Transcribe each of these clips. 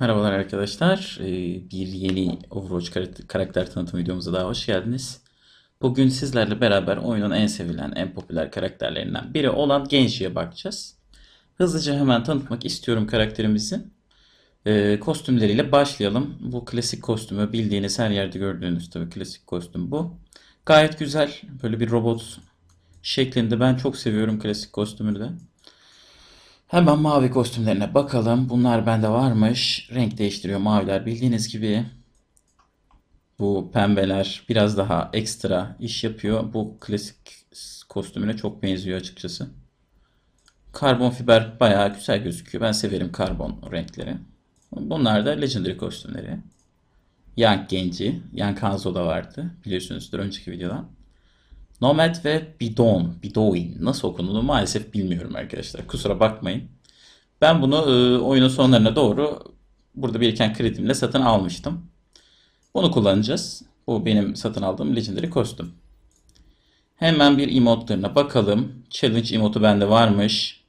Merhabalar arkadaşlar. Ee, Bir yeni Overwatch kar- karakter tanıtım videomuza daha hoş geldiniz. Bugün sizlerle beraber oyunun en sevilen, en popüler karakterlerinden biri olan Genji'ye bakacağız. Hızlıca hemen tanıtmak istiyorum karakterimizi. Ee, Kostümleriyle başlayalım. Bu klasik kostümü bildiğiniz her yerde gördüğünüz tabii klasik kostüm bu. Gayet güzel. Böyle bir robot şeklinde. Ben çok seviyorum klasik kostümünü de. Hemen mavi kostümlerine bakalım. Bunlar bende varmış. Renk değiştiriyor maviler bildiğiniz gibi. Bu pembeler biraz daha ekstra iş yapıyor. Bu klasik kostümüne çok benziyor açıkçası. Karbon fiber bayağı güzel gözüküyor. Ben severim karbon renkleri. Bunlar da Legendary kostümleri. Young Genji. Young Hanzo da vardı. Biliyorsunuzdur önceki videodan. Nomad ve Bidon, Bidoin nasıl okunduğunu maalesef bilmiyorum arkadaşlar. Kusura bakmayın. Ben bunu e, oyunun sonlarına doğru burada biriken kredimle satın almıştım. Bunu kullanacağız. Bu benim satın aldığım Legendary kostüm. Hemen bir emotlarına bakalım. Challenge emotu bende varmış.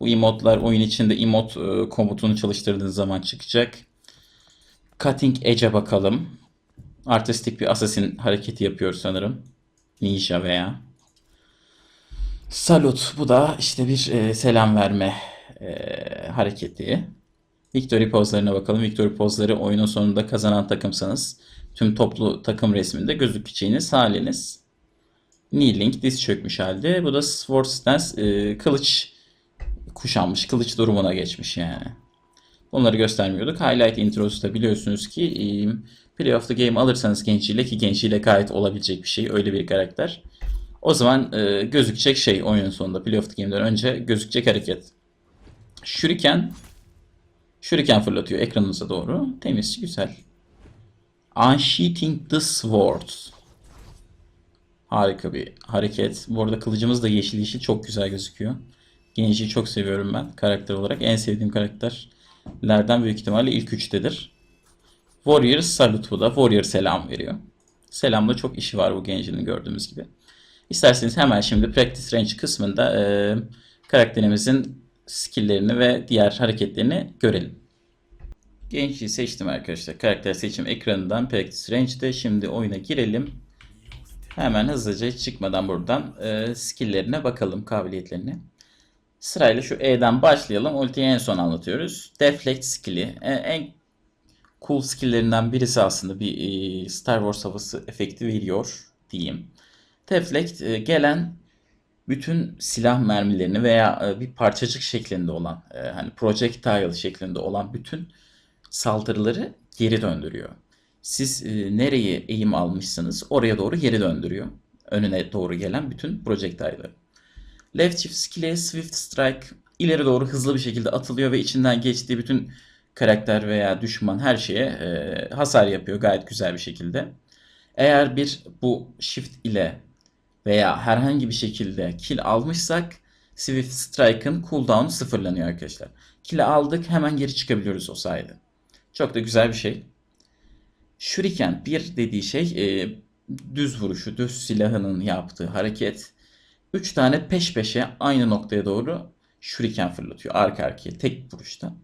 Bu emotlar oyun içinde emot e, komutunu çalıştırdığınız zaman çıkacak. Cutting Edge'e bakalım. Artistik bir assassin hareketi yapıyor sanırım. Ninja veya. Salut. Bu da işte bir e, selam verme e, hareketi. Victory pozlarına bakalım. Victory pozları oyunun sonunda kazanan takımsanız tüm toplu takım resminde gözükeceğiniz haliniz. Kneeling, diz çökmüş halde. Bu da Sword Stance, e, kılıç kuşanmış, kılıç durumuna geçmiş yani. Bunları göstermiyorduk. Highlight introsu da biliyorsunuz ki e, Play of the Game alırsanız gençliğiyle ki gençliğiyle gayet olabilecek bir şey. Öyle bir karakter. O zaman e, gözükecek şey oyunun sonunda Play of the Game'den önce gözükecek hareket. Shuriken Shuriken fırlatıyor ekranınıza doğru. Temiz, güzel. Unsheathing the Sword. Harika bir hareket. Bu arada kılıcımız da yeşil yeşil çok güzel gözüküyor. Genji'yi çok seviyorum ben karakter olarak. En sevdiğim karakterlerden büyük ihtimalle ilk üçtedir. Warrior Salute bu da. Warrior selam veriyor. Selamda çok işi var bu Genji'nin gördüğümüz gibi. İsterseniz hemen şimdi Practice Range kısmında e, karakterimizin skill'lerini ve diğer hareketlerini görelim. Gençliği seçtim arkadaşlar. Karakter seçim ekranından Practice Range'de. Şimdi oyuna girelim. Hemen hızlıca çıkmadan buradan e, skill'lerine bakalım, kabiliyetlerine. Sırayla şu E'den başlayalım. Ultiyi en son anlatıyoruz. Deflect skill'i. E, en cool skill'lerinden birisi aslında bir e, Star Wars havası efekti veriyor diyeyim. Deflect e, gelen bütün silah mermilerini veya e, bir parçacık şeklinde olan hani projectile şeklinde olan bütün saldırıları geri döndürüyor. Siz nereye eğim almışsınız oraya doğru geri döndürüyor. Önüne doğru gelen bütün projectile'ları. Left shift skill'e Swift Strike ileri doğru hızlı bir şekilde atılıyor ve içinden geçtiği bütün karakter veya düşman her şeye e, hasar yapıyor gayet güzel bir şekilde. Eğer bir bu shift ile veya herhangi bir şekilde kill almışsak Swift Strike'ın cooldown'u sıfırlanıyor arkadaşlar. Kill'i aldık hemen geri çıkabiliyoruz o sayede. Çok da güzel bir şey. Shuriken bir dediği şey e, düz vuruşu, düz silahının yaptığı hareket. 3 tane peş peşe aynı noktaya doğru shuriken fırlatıyor arka arkaya tek vuruşta.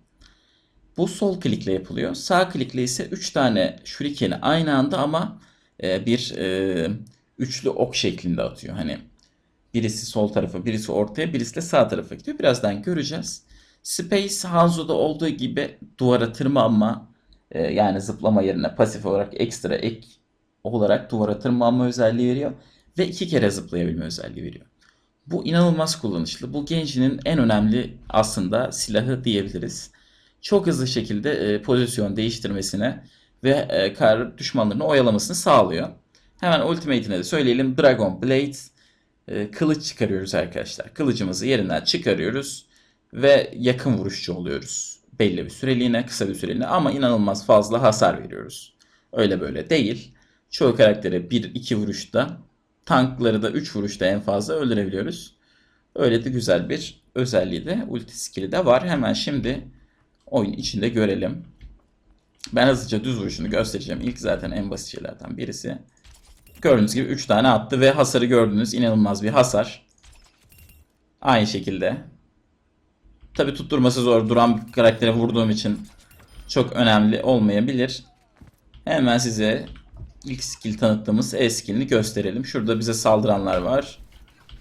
Bu sol klikle yapılıyor. Sağ klikle ise 3 tane shurikeni aynı anda ama e, bir e, üçlü ok şeklinde atıyor. Hani birisi sol tarafa, birisi ortaya, birisi de sağ tarafa gidiyor. Birazdan göreceğiz. Space Hanzo'da olduğu gibi duvara tırmanma e, yani zıplama yerine pasif olarak ekstra ek olarak duvara tırmanma özelliği veriyor ve iki kere zıplayabilme özelliği veriyor. Bu inanılmaz kullanışlı. Bu Genji'nin en önemli aslında silahı diyebiliriz. Çok hızlı şekilde e, pozisyon değiştirmesine ve e, kar düşmanlarını oyalamasını sağlıyor. Hemen ultimate'ine de söyleyelim. Dragon Blade e, kılıç çıkarıyoruz arkadaşlar. Kılıcımızı yerinden çıkarıyoruz ve yakın vuruşçu oluyoruz. Belli bir süreliğine, kısa bir süreliğine ama inanılmaz fazla hasar veriyoruz. Öyle böyle değil. Çoğu karaktere 1-2 vuruşta, tankları da 3 vuruşta en fazla öldürebiliyoruz. Öyle de güzel bir özelliği de ulti skill'i de var. Hemen şimdi oyun içinde görelim. Ben hızlıca düz vuruşunu göstereceğim. İlk zaten en basit şeylerden birisi. Gördüğünüz gibi 3 tane attı ve hasarı gördünüz. inanılmaz bir hasar. Aynı şekilde. Tabi tutturması zor. Duran bir karaktere vurduğum için çok önemli olmayabilir. Hemen size ilk skill tanıttığımız E skillini gösterelim. Şurada bize saldıranlar var.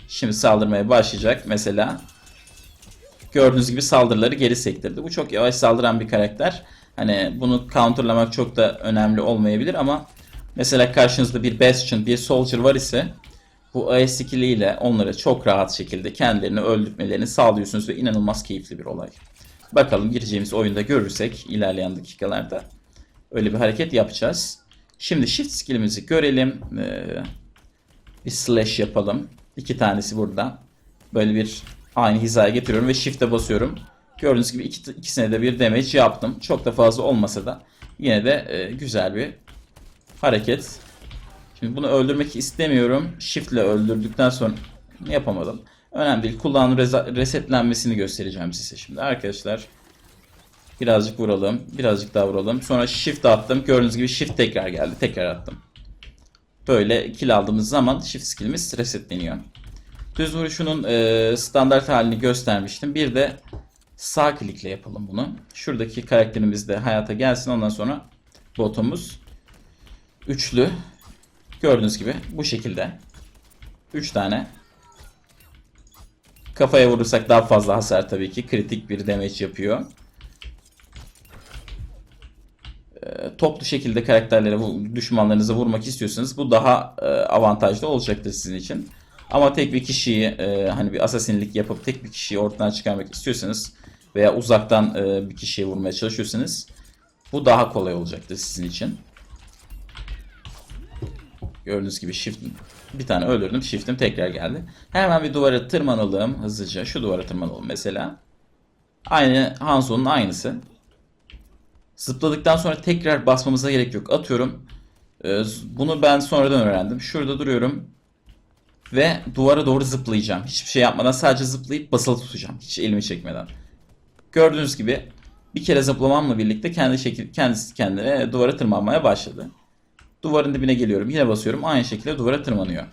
Şimdi saldırmaya başlayacak. Mesela gördüğünüz gibi saldırıları geri sektirdi. Bu çok yavaş saldıran bir karakter. Hani bunu counterlamak çok da önemli olmayabilir ama mesela karşınızda bir Bastion, bir Soldier var ise bu AS skilliyle onları çok rahat şekilde kendilerini öldürtmelerini sağlıyorsunuz ve inanılmaz keyifli bir olay. Bakalım gireceğimiz oyunda görürsek ilerleyen dakikalarda öyle bir hareket yapacağız. Şimdi shift skillimizi görelim. Ee, bir slash yapalım. İki tanesi burada. Böyle bir aynı hizaya getiriyorum ve shift'e basıyorum. Gördüğünüz gibi iki, ikisine de bir damage yaptım. Çok da fazla olmasa da yine de e, güzel bir hareket. Şimdi bunu öldürmek istemiyorum. Shift ile öldürdükten sonra yapamadım. Önemli değil. Kulağın resetlenmesini göstereceğim size şimdi. Arkadaşlar birazcık vuralım. Birazcık daha vuralım. Sonra shift attım. Gördüğünüz gibi shift tekrar geldi. Tekrar attım. Böyle kill aldığımız zaman shift skillimiz resetleniyor. Düz vuruşunun e, standart halini göstermiştim. Bir de sağ klikle yapalım bunu. Şuradaki karakterimiz de hayata gelsin. Ondan sonra botumuz üçlü. Gördüğünüz gibi bu şekilde. 3 tane. Kafaya vurursak daha fazla hasar tabii ki. Kritik bir damage yapıyor. Ee, toplu şekilde karakterlere, düşmanlarınıza vurmak istiyorsanız bu daha e, avantajlı olacaktır sizin için. Ama tek bir kişiyi e, hani bir asasinlik yapıp tek bir kişiyi ortadan çıkarmak istiyorsanız veya uzaktan e, bir kişiye vurmaya çalışıyorsanız bu daha kolay olacaktır sizin için. Gördüğünüz gibi shift bir tane öldürdüm. Shift'im tekrar geldi. Hemen bir duvara tırmanalım hızlıca. Şu duvara tırmanalım mesela. Aynı Hanzo'nun aynısı. Zıpladıktan sonra tekrar basmamıza gerek yok. Atıyorum. Ee, Bunu ben sonradan öğrendim. Şurada duruyorum. Ve duvara doğru zıplayacağım. Hiçbir şey yapmadan sadece zıplayıp basılı tutacağım. Hiç elimi çekmeden. Gördüğünüz gibi bir kere zıplamamla birlikte kendi şekil kendisi kendine duvara tırmanmaya başladı. Duvarın dibine geliyorum. Yine basıyorum. Aynı şekilde duvara tırmanıyor.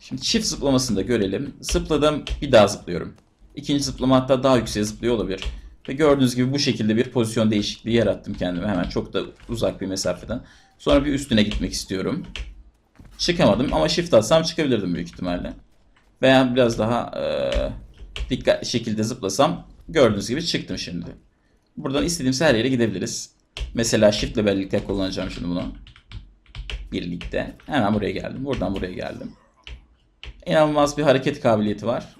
Şimdi çift zıplamasını da görelim. Zıpladım. Bir daha zıplıyorum. İkinci zıplama hatta daha yükseğe zıplıyor olabilir. Ve gördüğünüz gibi bu şekilde bir pozisyon değişikliği yarattım kendime. Hemen çok da uzak bir mesafeden. Sonra bir üstüne gitmek istiyorum. Çıkamadım ama shift atsam çıkabilirdim büyük ihtimalle. Veya biraz daha e, dikkatli şekilde zıplasam gördüğünüz gibi çıktım şimdi. Buradan istediğimiz her yere gidebiliriz. Mesela shift ile birlikte kullanacağım şimdi bunu birlikte. Hemen buraya geldim. Buradan buraya geldim. İnanılmaz bir hareket kabiliyeti var.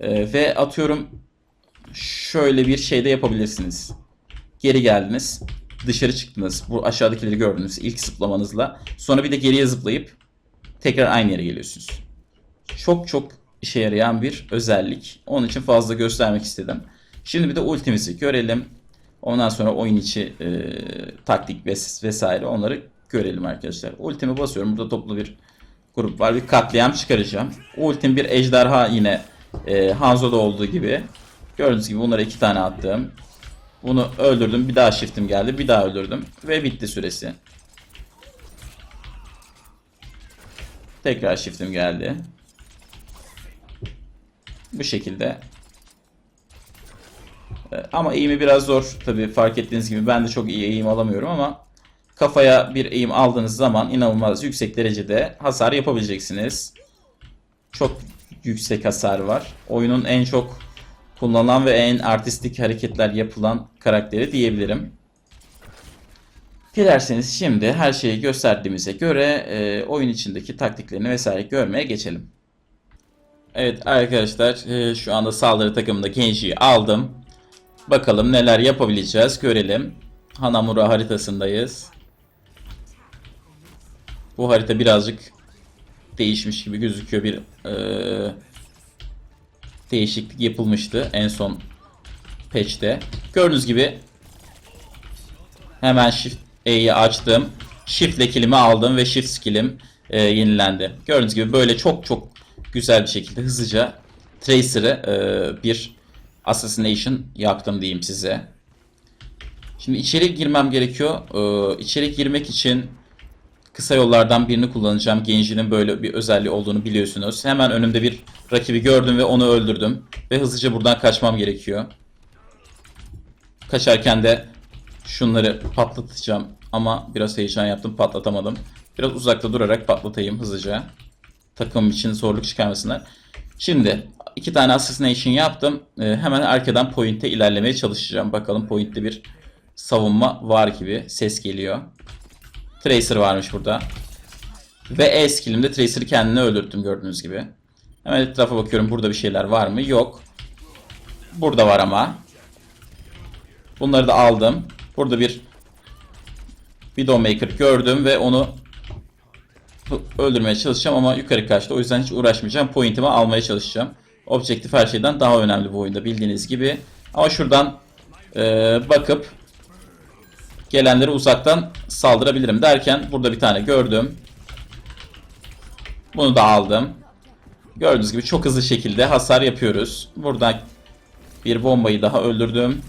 Ee, ve atıyorum şöyle bir şey de yapabilirsiniz. Geri geldiniz. Dışarı çıktınız. Bu aşağıdakileri gördünüz ilk zıplamanızla. Sonra bir de geriye zıplayıp tekrar aynı yere geliyorsunuz. Çok çok işe yarayan bir özellik. Onun için fazla göstermek istedim. Şimdi bir de ultimizi görelim. Ondan sonra oyun içi e, taktik ves- vesaire onları görelim arkadaşlar. Ultimi basıyorum. Burada toplu bir grup var. Bir katliam çıkaracağım. Ultim bir ejderha yine e, Hanzo'da olduğu gibi. Gördüğünüz gibi bunlara iki tane attım. Bunu öldürdüm. Bir daha shift'im geldi. Bir daha öldürdüm. Ve bitti süresi. Tekrar shift'im geldi. Bu şekilde. E, Ama eğimi biraz zor. Tabii fark ettiğiniz gibi ben de çok iyi eğim alamıyorum ama kafaya bir eğim aldığınız zaman inanılmaz yüksek derecede hasar yapabileceksiniz. Çok yüksek hasar var. Oyunun en çok kullanılan ve en artistik hareketler yapılan karakteri diyebilirim. Dilerseniz şimdi her şeyi gösterdiğimize göre e, oyun içindeki taktiklerini vesaire görmeye geçelim. Evet arkadaşlar e, şu anda saldırı takımında Genji'yi aldım. Bakalım neler yapabileceğiz görelim. Hanamura haritasındayız. Bu harita birazcık değişmiş gibi gözüküyor. Bir e, değişiklik yapılmıştı en son patch'te. Gördüğünüz gibi hemen Shift E'yi açtım. Shift ile kilimi aldım ve Shift skillim e, yenilendi. Gördüğünüz gibi böyle çok çok güzel bir şekilde hızlıca Tracer'ı e, bir Assassination yaktım diyeyim size. Şimdi içeri girmem gerekiyor. Ee, içeri girmek için kısa yollardan birini kullanacağım. Genji'nin böyle bir özelliği olduğunu biliyorsunuz. Hemen önümde bir rakibi gördüm ve onu öldürdüm. Ve hızlıca buradan kaçmam gerekiyor. Kaçarken de Şunları patlatacağım ama biraz heyecan yaptım patlatamadım. Biraz uzakta durarak patlatayım hızlıca. Takım için zorluk çıkarmasınlar. Şimdi iki tane assassination yaptım. Ee, hemen arkadan point'e ilerlemeye çalışacağım. Bakalım point'te bir savunma var gibi. Ses geliyor. Tracer varmış burada. Ve E skillimde Tracer'ı kendine öldürttüm gördüğünüz gibi. Hemen etrafa bakıyorum. Burada bir şeyler var mı? Yok. Burada var ama. Bunları da aldım. Burada bir Widowmaker gördüm ve onu öldürmeye çalışacağım ama yukarı kaçtı. O yüzden hiç uğraşmayacağım. Point'imi almaya çalışacağım. Objektif her şeyden daha önemli bu oyunda bildiğiniz gibi. Ama şuradan e, bakıp gelenleri uzaktan saldırabilirim derken burada bir tane gördüm. Bunu da aldım. Gördüğünüz gibi çok hızlı şekilde hasar yapıyoruz. Buradan bir bombayı daha öldürdüm.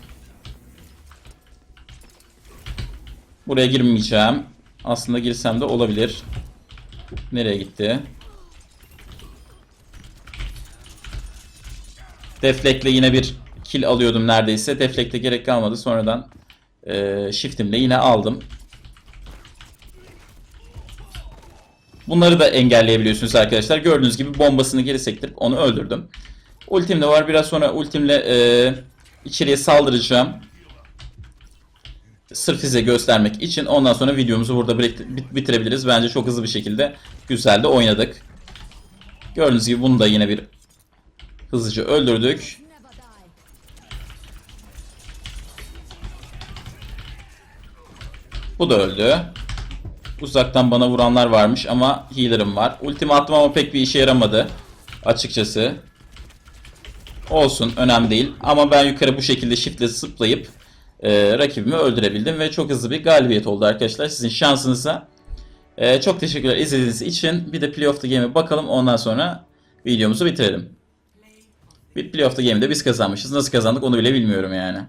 Buraya girmeyeceğim. Aslında girsem de olabilir. Nereye gitti? Deflect'le yine bir kill alıyordum neredeyse. Deflect'e gerek kalmadı. Sonradan e, shift'imle yine aldım. Bunları da engelleyebiliyorsunuz arkadaşlar. Gördüğünüz gibi bombasını geri sektirip onu öldürdüm. Ultim de var. Biraz sonra ultimle e, içeriye saldıracağım. Sırf size göstermek için. Ondan sonra videomuzu burada bitirebiliriz. Bence çok hızlı bir şekilde güzel de oynadık. Gördüğünüz gibi bunu da yine bir hızlıca öldürdük. Bu da öldü. Uzaktan bana vuranlar varmış ama healer'ım var. Ultimi attım ama pek bir işe yaramadı. Açıkçası. Olsun önemli değil. Ama ben yukarı bu şekilde shiftle zıplayıp e, rakibimi öldürebildim. Ve çok hızlı bir galibiyet oldu arkadaşlar. Sizin şansınıza. E, çok teşekkürler izlediğiniz için. Bir de Play of the Game'e bakalım. Ondan sonra videomuzu bitirelim. Bir Play of the Game'de biz kazanmışız. Nasıl kazandık onu bile bilmiyorum yani.